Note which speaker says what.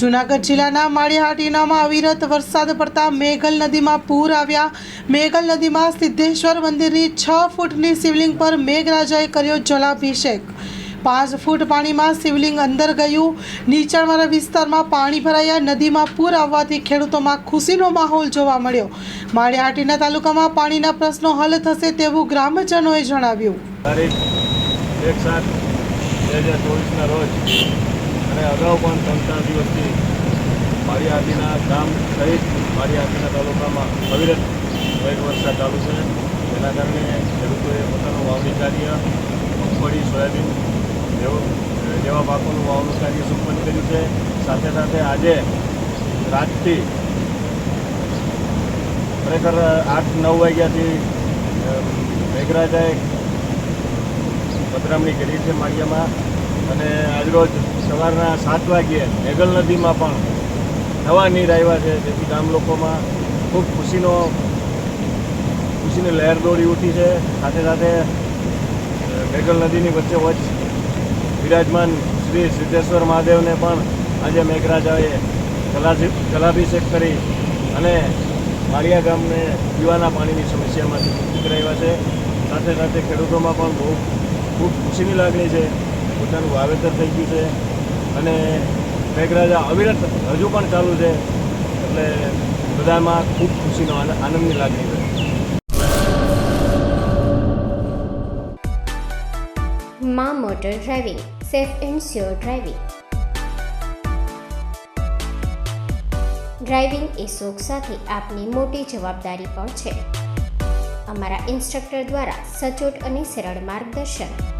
Speaker 1: જૂનાગઢ જિલ્લાના માળિયાહાટીનામાં અવિરત વરસાદ પડતા મેઘલ નદીમાં પૂર આવ્યા. મેઘલ નદીમાં સિદ્ધેશ્વર મંદિરની છ ફૂટની શિવલિંગ પર મેઘરાજાએ કર્યો જલાભિષેક. પાંચ ફૂટ પાણીમાં શિવલિંગ અંદર ગયું. નીચાણવાળા વિસ્તારમાં પાણી ભરાયા. નદીમાં પૂર આવવાથી ખેડૂતોમાં ખુશીનો માહોલ જોવા મળ્યો. માળિયાહાટીના તાલુકામાં પાણીના પ્રશ્નો હલ થશે તેવું ગ્રામજનોએ જણાવ્યું.
Speaker 2: તારીખ એક સાત બે હજાર ચોવીસના રોજ અને અગાઉ પણ ત્રણ ચાર દિવસથી મારી આદિના ગામ સહિત માળિયાહાટીના તાલુકામાં અવિરત મેઘ વર્ષા ચાલુ છે. જેના કારણે ખેડૂતોએ પોતાનું વાવણી કાર્ય, મગફળી, સોયાબીન જેવું પાકોનું વાવણી કાર્ય સંપન્ન કર્યું છે. સાથે સાથે આજે રાતથી ખરેખર આઠ, નવ વાગ્યાથી મેઘરાજાએ પધરામણી કરી છે માળિયામાં. અને આજરોજ સવારના સાત વાગ્યે મેઘલ નદીમાં પણ નવા નીર આવ્યા છે. જેથી ગામ લોકોમાં ખૂબ ખુશીનો, ખુશીની લહેર દોડી ઉઠી છે. સાથે સાથે મેઘલ નદીની વચ્ચે વચ્ચ વિરાજમાન શ્રી સિદ્ધેશ્વર મહાદેવને પણ આજે મેઘરાજાએ જલાભિ- જલાભિષેક કરી અને માળિયા ગામને પીવાના પાણીની સમસ્યામાંથી મુક્તિ કરાવ્યા છે. સાથે સાથે ખેડૂતોમાં પણ બહુ, ખૂબ ખુશીની લાગણી છે. પોતાનું વાવેતર થઈ ગયું છે અને મેઘરાજા અવિરત હજુ પણ ચાલુ છે. એટલે બધામાં ખૂબ ખુશીનો આન- આનંદની લાગણી છે.
Speaker 3: મા motor driving, safe and sure driving. Driving એ શોખ સાથે આપની મોટી જવાબદારી પણ છે. અમારા ઇન્સ્ટ્રક્ટર દ્વારા સચોટ અને સરળ માર્ગદર્શન.